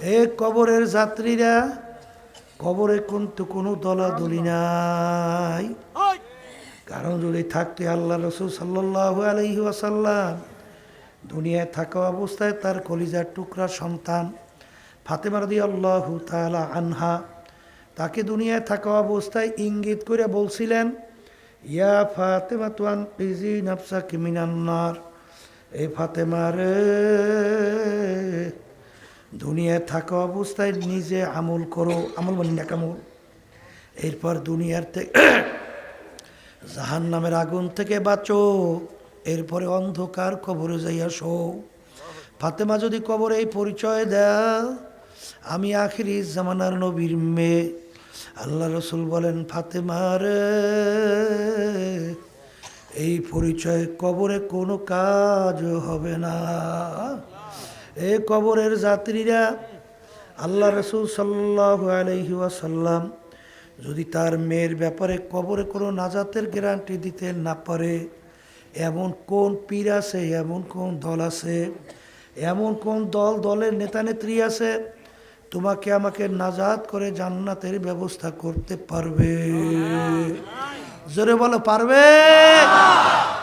এ কবরের যাত্রীরা কবরে কিন্তু কোনো দলাদলি নাই। কারণ যদি থাকতে আল্লাহ রসুল সাল্লাহ আলহি আসাল্লাম দুনিয়ায় থাকা অবস্থায় তার কলিজার টুকরা সন্তান ফাতেমা রদি আল্লাহ তালা আনহা তাকে দুনিয়ায় থাকা অবস্থায় ইঙ্গিত করে বলছিলেন ইয়া ফাতেমা তুয়ান ইজি নাফসা কিমিনান্নার এ ফাতেমা রে দুনিয়ায় থাকা অবস্থায় নিজে আমল করো, আমল মানে নাকামল। এরপর দুনিয়ার থেকে জাহান নামের আগুন থেকে বাঁচো, এরপরে অন্ধকার কবরে যাইয়া শো। ফাতেমা যদি কবরে এই পরিচয় দেয়, আমি আখিরি জামানার নবীর মেয়ে। আল্লাহ রসুল বলেন ফাতেমার এই পরিচয় কবরে কোনো কাজ হবে না। এ কবরের যাত্রীরা আল্লাহ রসুল সাল্লাহ আলহি ওয়াসাল্লাম যদি তার মেয়ের ব্যাপারে কবরে কোনো নাজাতের গ্যারান্টি দিতে না পারে এমন কোন পীর আছে এমন কোন দল আছে এমন কোন দল দলের নেতা নেত্রী আছে তোমাকে আমাকে নাজাত করে জান্নাতের ব্যবস্থা করতে পারবে? জোরে বলো পারবে?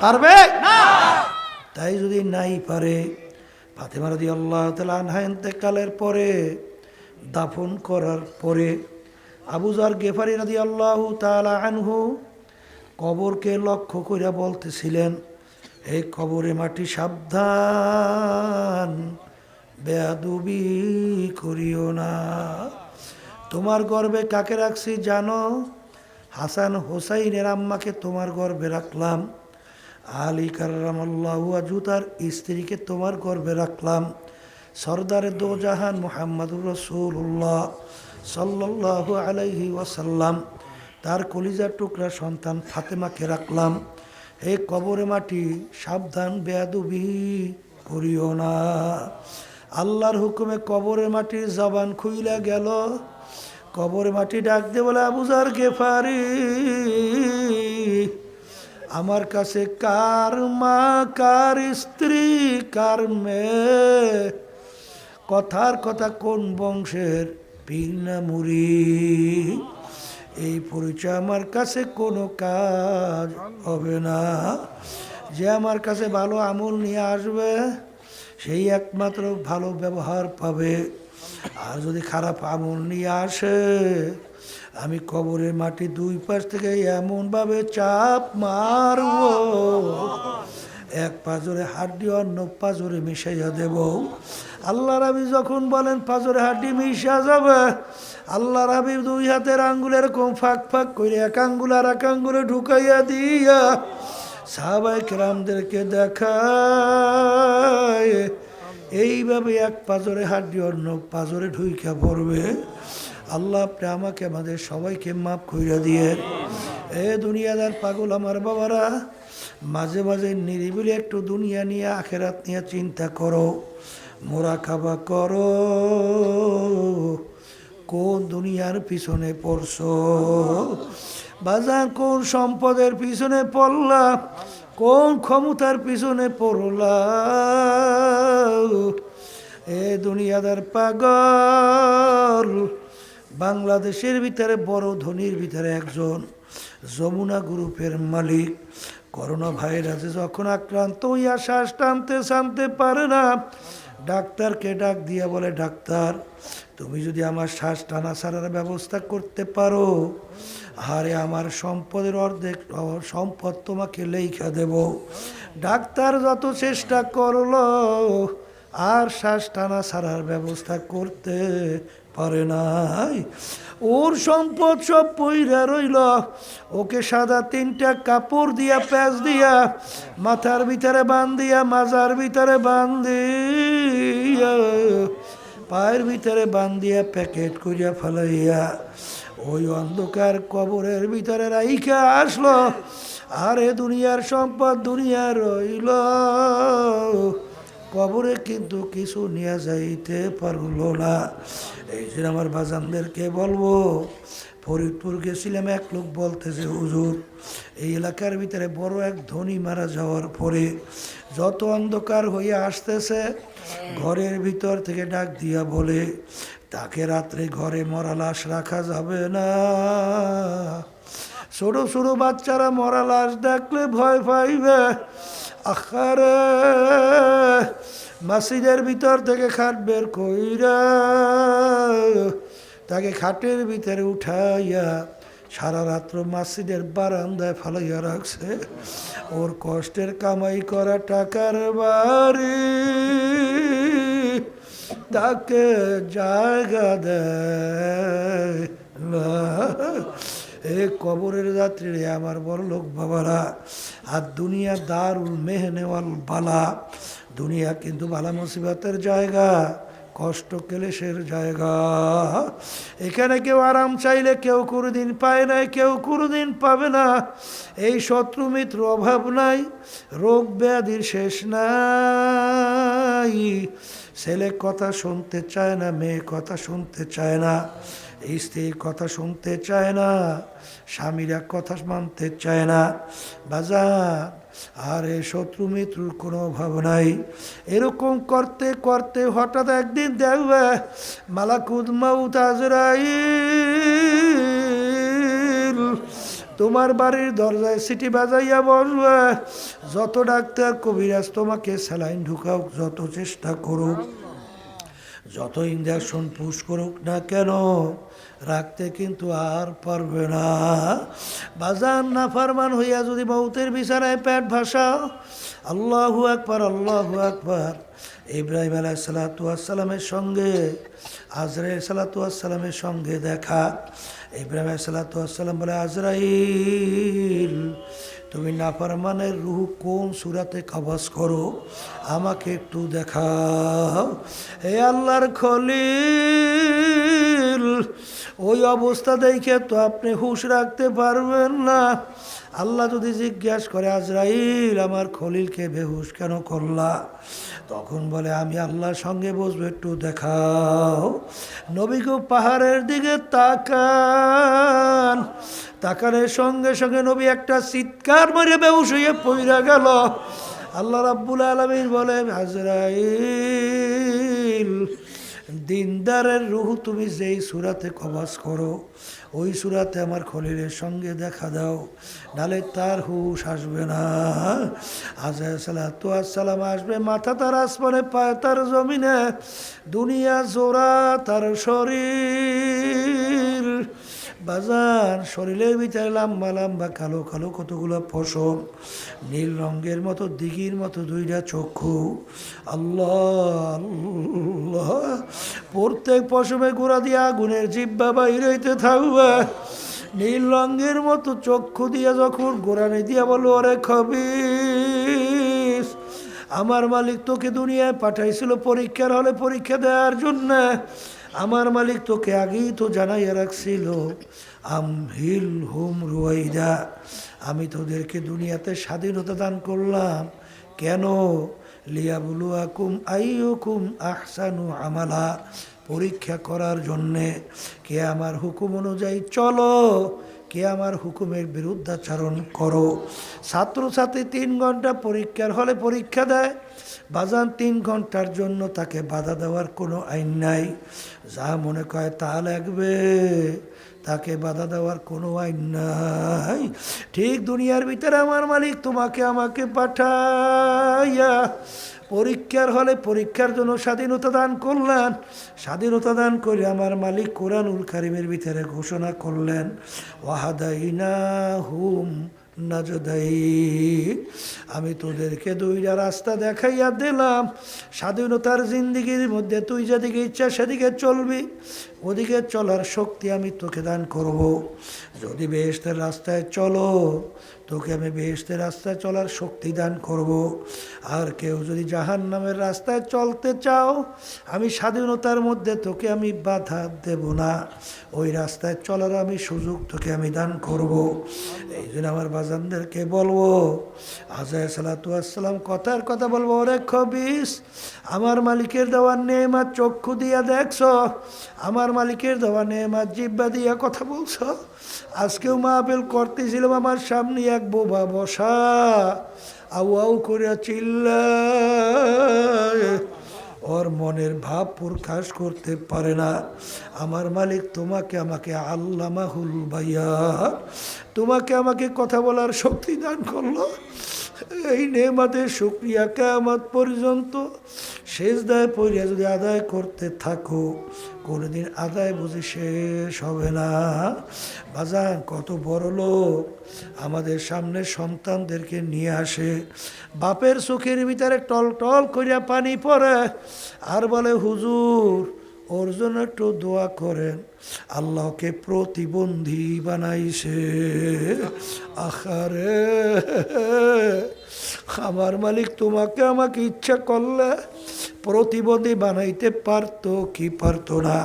পারবে? তাই যদি নাই পারে ফাতেমা রদি আল্লাহ আনহা ইন্তেকালের পরে, দাফন করার পরে আবুজার গেফারি নদী আল্লাহ তালা আনহু কবরকে লক্ষ্য করে বলতেছিলেন, এই কবরে মাটি সাবধান, বেয়াদুবি করিও না। তোমার গর্বে কাকে রাখছি জানো? হাসান হোসাইনের আম্মাকে তোমার গর্বে রাখলাম। আলী কার্লামাল্লাহ জুতার স্ত্রীকে তোমার গর্বে রাখলাম। সর্দারে দোজাহান মোহাম্মদুর রসুল্লাহ সাল্লাহ আলাইহি ওয়াসাল্লাম। তার কলিজার টুকরা সন্তান ফাতেমাকে রাখলাম। হে কবরে মাটি, সাবধান, বেয়াদুবি করিও না। আল্লাহর হুকুমে কবরে মাটির জবান খুইলা গেল। কবরে মাটি ডাক বলে আবুজার গেফারি। আমার কাছে কার মা, কার স্ত্রী, কার মেয়ে? কথার কথা কোন বংশের পীর মুড়ি? এই পরিচয় আমার কাছে কোনো কাজ হবে না। যে আমার কাছে ভালো আমল নিয়ে আসবে সেই একমাত্র ভালো ব্যবহার পাবে। আর যদি খারাপ আমল নিয়ে আসে, আমি কবরের মাটি দুই পাশ থেকে এমনভাবে চাপ মারবো, এক পাজরে হাড্ডি, অন্য পাজরে মিশাইয়া দেব। আল্লাহ রাবি যখন বলেন পাজরে হাড্ডি মিশা যাবে আল্লাহ রাবি দুই হাতের আঙ্গুলের কম ফাঁক ফাঁক করে এক আঙ্গুল আর এক আঙ্গুলে ঢুকাইয়া দিয়া সাহাবাই কেরামদেরকে দেখায়, এইভাবে এক পাজরে হাড্ডি অন্য পাজরে ঢুইকা পড়বে। আল্লাহ আপনি আমাকে, আমাদের সবাইকে মাফ কইরা দিয়ে, এ দুনিয়াদার পাগল আমার বাবারা, মাঝে মাঝে নিরিবিলি একটু দুনিয়া নিয়ে, আখেরাত নিয়ে চিন্তা করো মোরা খাবা করো, কোন দুনিয়ার পিছনে পড়ছো? বাজার কোন সম্পদের পিছনে পড়লা? কোন ক্ষমতার পিছনে পড়লা? এ দুনিয়াদার পাগল। বাংলাদেশের ভিতরে বড় ধনির ভিতরে একজন যমুনা গ্রুপের মালিক। করোনা ভাইরাসে যখন আক্রান্ত হইয়া শ্বাস টানতে শানতে পারে না ডাক্তারকে ডাক দিয়া বলে, ডাক্তার, তুমি যদি আমার শ্বাস টানা ছাড়ার ব্যবস্থা করতে পারো আরে আমার সম্পদের অর্ধেক, সম্পদ তোমাকে লেখা দেব। ডাক্তার যত চেষ্টা করল, আর শ্বাস টানা ছাড়ার ব্যবস্থা করতে পারে নাই। ওর সম্পদ সব পইরা রইল। ওকে সাদা তিনটা কাপড় দিয়া, প্যাচ দিয়া, মাথার ভিতরে বান দিয়া, মাজার ভিতরে বান পায়ের ভিতরে বান দিয়া প্যাকেট করিয়া ফেলাইয়া ওই অন্ধকার কবরের ভিতরে রাইখা আসলো। আরে দুনিয়ার সম্পদ দুনিয়া রইল। কবরে কিন্তু কিছু নিয়ে যাইতে পারল না। এই যে আমার বাজানদেরকে বলব, ফরিদপুর গেছিলাম, এক লোক বলতেছে হুজুর, এই এলাকার ভিতরে বড় এক ধনী মারা যাওয়ার পরে যত অন্ধকার হয়ে আসতেছে, ঘরের ভিতর থেকে ডাক দিয়া বলে, তাকে রাত্রে ঘরে মরা লাশ রাখা যাবে না। ছোট ছোট বাচ্চারা মরা লাশ দেখলে ভয় পাইবে। আখারে, মাসিদের ভিতর থেকে খাট বের কইরা তাকে খাটের ভিতরে উঠাইয়া সারা রাত্র মাসিদের বারান্দায় ফালাইয়া রাখছে ওর কষ্টের কামাই করা টাকার বাড়ি তাকে জায়গা দেয়। এ কবরের যাত্রী রে আমার বড় লোক বাবারা, আর দুনিয়া দারুল মেহনেওয়াল বালা। দুনিয়া কিন্তু বালা মুসিবতের জায়গা, কষ্ট ক্লেশের জায়গা। এখানে কেউ আরাম চাইলে কেউ কোনোদিন পায় নাই, কেউ কোনোদিন পাবে না। এই শত্রু মিত্র অভাব নাই, রোগ ব্যাধির শেষ নাই। ছেলে কথা শুনতে চায় না, মেয়ে কথা শুনতে চায় না স্ত্রীর কথা শুনতে চায় না, স্বামীরা কথা মানতে চায় না। বাজার আর এ শত্রু মিত্রুর কোনো অভাব নাই। এরকম করতে করতে হঠাৎ একদিন দেখবে মালাকুদ মাউত আজরাইল তোমার বাড়ির দরজায় সিটি বাজাইয়া বসবে। যত ডাক্তার কবিরাজ তোমাকে স্যালাইন ঢুকাও যত চেষ্টা করুক। যত ইঞ্জেকশন পুশ করুক না কেন, রাখতে কিন্তু আর পারবে না। বাজার না ফারমান হইয়া যদি মৌতের বিছানায় পেট ভাসাও, আল্লাহু আকবার আল্লাহু আকবার। ইব্রাহিম আলাহ সালাতামের সঙ্গে আজরাই সালাতামের সঙ্গে দেখা। ইব্রাহিম সালাতাম বলে, আজরাইল তুমি নাফরমানের রুহ কোন সুরাতে কাবাস করো? আমাকে একটু দেখাও। এ আল্লাহর খলিল ওই অবস্থা দেখে তো আপনি হুশ রাখতে পারবেন না। আল্লাহ যদি জিজ্ঞাস করে, আজরাইল, আমার খলিলকে বেহুশ কেন করলা? তখন বলে, আমি আল্লাহর সঙ্গে বসবো, একটু দেখাও। নবীকে পাহাড়ের দিকে তাকান। তাকানের সঙ্গে সঙ্গে নবী একটা চিৎকার মেরে বেহুশ হয়ে পইরা গেল। আল্লাহ রাব্বুল আলমিন বলে হাজরাইল দিনদারের রুহু তুমি যেই সুরাতে কবাস করো, ওই সুরাতে আমার খলিলের সঙ্গে দেখা দাও, নালে তার হুশ আসবে না। আজালাম আসবে, মাথা তার আসমানে, পায় তার জমিনে, দুনিয়া জোড়া তার শরীর। বাজার, শরীরের ভিতরে লম্বা লম্বা কালো কালো কতগুলো ফসল নীল রঙের মতো দিঘির মতো দুইটা চক্ষু। আল্লাহ, প্রত্যেক পশমে গোড়া দিয়ে আগুনের জিব্বা বাইর হইতে থাকবে। নীল রঙের মতো চক্ষু দিয়া যখন গোড়ানি দিয়া বলো অরে খবিস, আমার মালিক তোকে দুনিয়ায় পাঠাইছিল পরীক্ষার হলে পরীক্ষা দেওয়ার জন্য। আমার মালিক তোকে আগেই তো জানাইয়া রাখছিল। আম হিল হুম রুয়াইদা, আমি তোদেরকে দুনিয়াতে স্বাধীনতা দান করলাম। কেন? লিয়া লিয়াবুলু আকুম আইয়ুকুম আহসানু আমালা, পরীক্ষা করার জন্যে। কে আমার হুকুম অনুযায়ী চলো কে আমার হুকুমের বিরুদ্ধাচারণ করো? ছাত্রছাত্রী তিন ঘণ্টা পরীক্ষার হলে পরীক্ষা দেয়। বাজান তিন ঘণ্টার জন্য তাকে বাধা দেওয়ার কোনো আইন নাই। যা মনে করে তা লাগবে, তাকে বাধা দেওয়ার কোনো আইন নাই। ঠিক দুনিয়ার ভিতরে আমার মালিক তোমাকে আমাকে পাঠাইয়া পরীক্ষার হলে পরীক্ষার জন্য স্বাধীনতা দান করলেন। স্বাধীনতা দান করে আমার মালিক কোরআনুল কারিমের ভিতরে ঘোষণা করলেন ওয়াহাদাইনা হুম আমি তোদেরকে দুইটা রাস্তা দেখাইয়া দিলাম। স্বাধীনতার জিন্দিগির মধ্যে তুই যেদিকে ইচ্ছা সেদিকে চলবি। ওদিকে চলার শক্তি আমি তোকে দান করব। যদি বেহেস্তের রাস্তায় চলো তোকে আমি বেহেস্তের রাস্তায় চলার শক্তি দান করব। আর কেউ যদি জাহান নামের রাস্তায় চলতে চাও, আমি স্বাধীনতার মধ্যে তোকে আমি বাধা দেব না ওই রাস্তায় চলার আমি সুযোগ তোকে আমি দান করব। এই জন্য আমার বাজানদেরকে বলব, আজায় সালাতাম কথার কথা বলব, ওরে খবিস, আমার মালিকের দেওয়ার নেমা চক্ষু দিয়া দেখছ, আমার মালিকের দেওয়া নেমা জিব্বা দিয়া কথা বলছ আজকেও মা মাহফিল করতেছিলাম আমার সামনে এক বোবা বসা আউ আউ করে চিল্লা ওর মনের ভাব প্রকাশ করতে পারে না। আমার মালিক তোমাকে আমাকে আল্লামাহুল ভাইয়া তোমাকে আমাকে কথা বলার শক্তি দান করল। এই নেমাদের শুক্রিয়া কেমত পর্যন্ত শেষ দায় পড়িয়া যদি আদায় করতে থাকো, কোনোদিন আদায় বুঝি শেষ হবে না। বাজান, কত বড় লোক আমাদের সামনে সন্তানদেরকে নিয়ে আসে। বাপের চোখের ভিতরে টল টল করিয়া পানি পড়ে। আর বলে, হুজুর ওর জন্য একটু দোয়া করেন, আল্লাহকে প্রতিবন্ধী বানাইছে। আখারে আমার মালিক তোমাকে আমাকে ইচ্ছা করলে প্রতিবন্ধী বানাইতে পারতো কি পারতো না?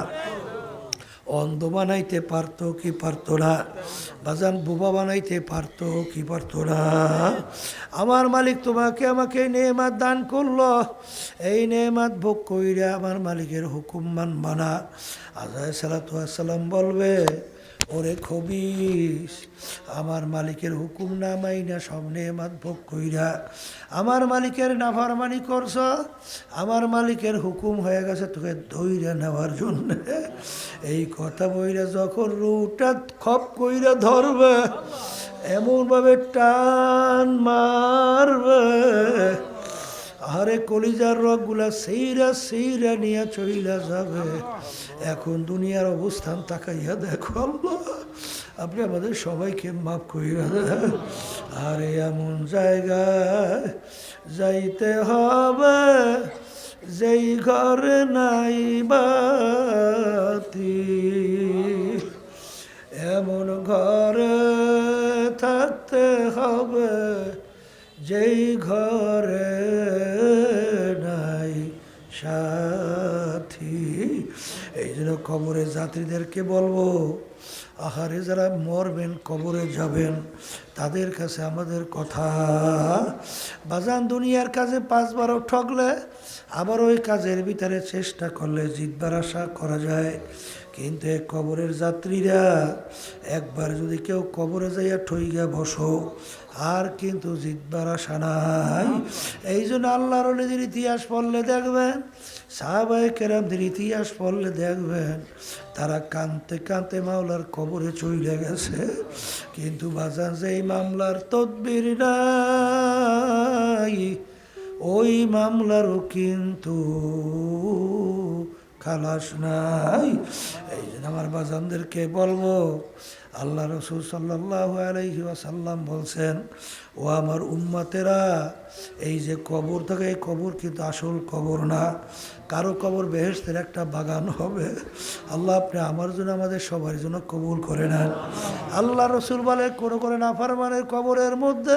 অন্ধ বানাইতে পারত কি পারত না? বাজান বোবা বানাইতে পারত কি পারত না? আমার মালিক তোমাকে আমাকে নেমাত দান করল। এই নেমাত ভোগ কইরা আমার মালিকের হুকুম মান না। আজায় সালাতাম বলবে ওরে খবিস আমার মালিকের হুকুম না মাইনা সব নেমাত ভোগ কইরা। আমার মালিকের নাফারমানি করছ, আমার মালিকের হুকুম হয়ে গেছে তোকে ধৈর্য নেওয়ার জন্য। এই কথা বইরা যখন রুটা খপ কইরা ধরবে, এমনভাবে টান মারবে। আরে কলিজার রগগুলা সেইরা সেইরা নিয়ে চইলা যাবে। এখন দুনিয়ার অবস্থান তাকাইয়া দেখো আল্লাহ, আপনি আমাদের সবাইকে মাফ দেন। আরে এমন জায়গায় যাইতে হবে, যেই ঘরে নাই বাতি। এমন ঘরে থাকতে হবে যেই ঘরে নাই সাথী। এই জন্য কবরের যাত্রীদেরকে বলব, আহারে যারা মরবেন, কবরে যাবেন, তাদের কাছে আমাদের কথা। বাজান দুনিয়ার কাজে পাঁচবারও ঠকলে আবার ওই কাজের ভিতরে চেষ্টা করলে জিতবার আশা করা যায়। কিন্তু কবরের যাত্রীরা, একবার যদি কেউ কবরে যাইয়া ঠইগা বসো আর কিন্তু জিতবার আশা নাই। এই জন্য আল্লাহর নিজের ইতিহাস পড়লে দেখবেন সাহাবাই কেরামদের ইতিহাস পড়লে দেখবেন, তারা কানতে কানতে মামলার কবরে চলে গেছে। কিন্তু বাজান যে এই মামলার তদবির নাই, ওই মামলারও কিন্তু খালাস নাই। এই জন্য আমার বাজানদেরকে বলব আল্লাহ রসুল সাল্লাহ আলাইহি ওয়াসাল্লাম বলছেন, ও আমার উম্মাতেরা, এই যে কবর থাকে এই কবর কিন্তু আসল কবর না। কারও কবর বেহেস্তের একটা বাগান হবে। আল্লাহ আপনি আমার জন্য আমাদের সবার জন্য কবুল করে নেন। আল্লাহ রসুল বলে, কোনো করে না নাফারমানের কবরের মধ্যে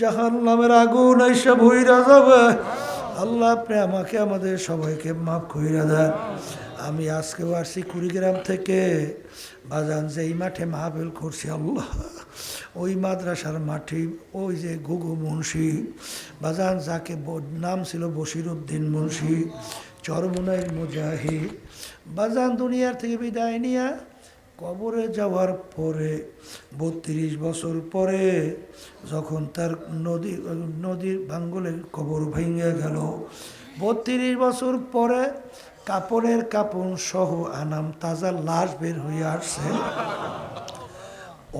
জাহান নামের আগুন এইসব হইরা যাবে। আল্লাহ আপনি আমাকে, আমাদের সবাইকে মাফ কইরা দেন। আমি আজকে আসছি কুড়িগ্রাম থেকে। বাজান যে এই মাঠে মাহফিল করছি আল্লাহ, ওই মাদ্রাসার মাঠে ওই যে গুগু মুন্সি, বাজান যাকে নাম ছিল বশির উদ্দিন মুন্সি চরমুনাই মুজাহিদ, বাজান দুনিয়ার থেকে বিদায় নিয়া কবরে যাওয়ার পরে, বত্রিশ বছর পরে যখন তার নদী, নদীর ভাঙ্গলের কবর ভেঙে গেল, বত্রিশ বছর পরে কাপড়ের কাপড় সহ আনাম তাজা লাশ বের হয়ে আসছে।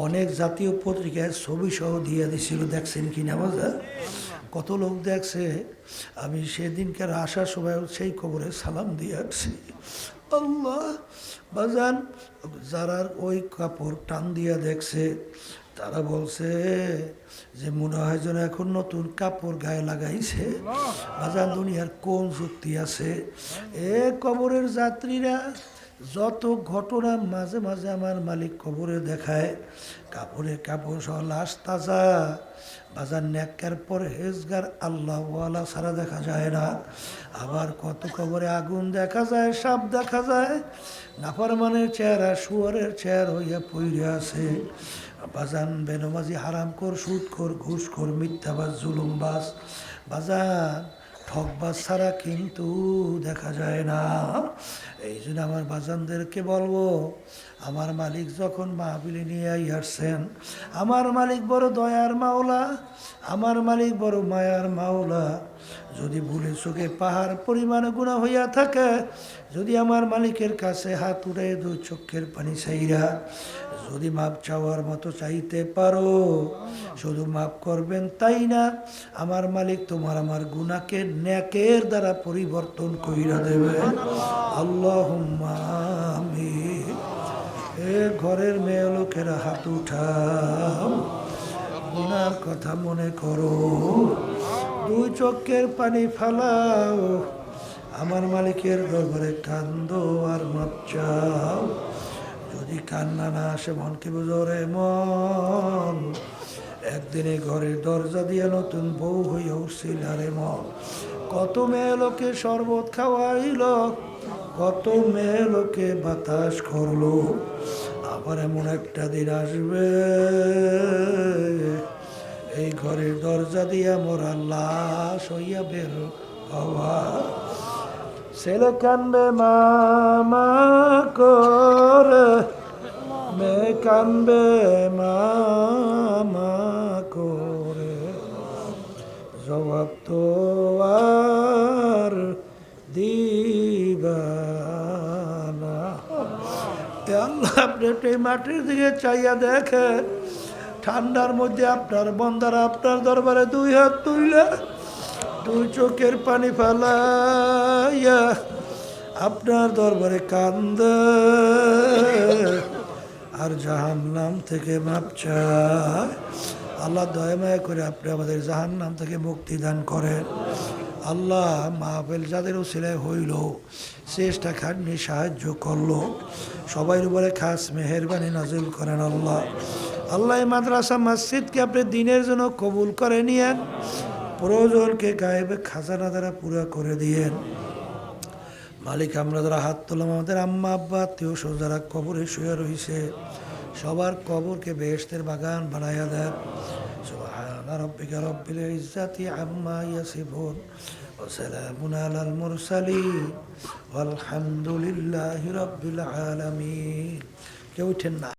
অনেক জাতীয় পত্রিকায় ছবি সহ দিয়ে দিছিল, দেখছেন কিনা বাজা? কত লোক দেখছে, আমি সেদিনকার আসার সময় সেই কবরে সালাম দিয়ে আসছি। আল্লাহ, বাজান যারা ওই কাপড় টান দিয়া দেখছে তারা বলছে যে মনে হয় যেন এখন নতুন কাপড় গায়ে লাগাইছে। বাজার দুনিয়ার কোন যুক্তি আছে? এ কবরের যাত্রীরা যত ঘটনা মাঝে মাঝে আমার মালিক কবরে দেখায় কাপড়ে কাপড় সহ লাশ তাজা। বাজার ন্যাক্কার পর হেজগার আল্লাহওয়ালা ছাড়া দেখা যায় না। আবার কত কবরে আগুন দেখা যায়, সাপ দেখা যায়। নাফরমানের চেহারা, শুয়ারের চেহারা হইয়া পইরে আছে। বাজান বেনমাজি হারাম কর, সুদ কর, ঘুষ কর, মিথ্যাবাজ, জুলুমবাজ। বাজান, ঠকবাজ ছাড়া কিন্তু দেখা যায় না। এই জন্য আমার বাজানদেরকে বলব, আমার মালিক যখন মাহবিলি নিয়ে আসছেন, আমার মালিক বড় দয়ার মাওলা, আমার মালিক বড় মায়ার মাওলা যদি ভুলে চোখে পাহাড় পরিমাণ গুণা হইয়া থাকে, যদি আমার মালিকের কাছে হাত উঠে দু চোখের পানি চাইরা যদি মাপ চাওয়ার মতো চাইতে পারো, শুধু মাপ করবেন তাই না, আমার মালিক তোমার আমার গুণাকে ন্যাকের দ্বারা পরিবর্তন কইরা দেবে। আল্লাহ এ ঘরের মেয়ে লোকেরা হাত উঠাও, গুনার কথা মনে করো। দুই চোখের পানি ফালাও, আমার মালিকের দরবারে কান্দো আর মাপ চাও। যদি কান্না না আসে মনকে বুঝরে মন? একদিনে ঘরের দরজা দিয়ে নতুন বউ হইয়া উঠছিল রে মন। কত মেয়ে লোকে শরবত খাওয়াইল, কত মেয়ে লোকে বাতাস করল। আবার এমন একটা দিন আসবে এই ঘরের দরজা দিয়া মোরা লাশ হইয়া বের হওয়া। ছেলে কানবে মামা করে। মেয়ে কানবে মামা করে। জবাব তো আর দিবানা। এ আল্লাহ আপনি একটু মাটির দিকে চাইয়া দেখেন। ঠান্ডার মধ্যে আপনার বন্দারা আপনার দরবারে দুই হাত তুইলে দুই চোখের পানি ফালাইয়া আপনার দরবারে কান্দে। আর জাহান নাম থেকে মাপ চায়। আল্লাহ দয়াময় করে আপনি আমাদের জাহান নাম থেকে মুক্তি দান করেন। আল্লাহ মাহফিল যাদের উসিলায় হইল, চেষ্টা খাটনি সাহায্য করল। সবাই উপরে খাস মেহরবানি নাজিল করেন আল্লাহ। আল্লাহ এই মাদ্রাসা মসজিদকে আপনি দিনের জন্য কবুল করে নিয়েন প্রয়োজনকে গায়েবে খাজানা দ্বারা পুরা করে দিয়েন মালিক আমরা যারা হাত তোলাম আমাদের আম্মা আব্বা আত্মীয় স্বজন যারা কবরে শুয়ে রয়েছে সবার কবরকে বেহেশতের বাগান বানাইয়া দেন سبحان ربك رب العزة عما يصفون وسلام على المرسلين والحمد لله رب العالمين কেউ উঠেন না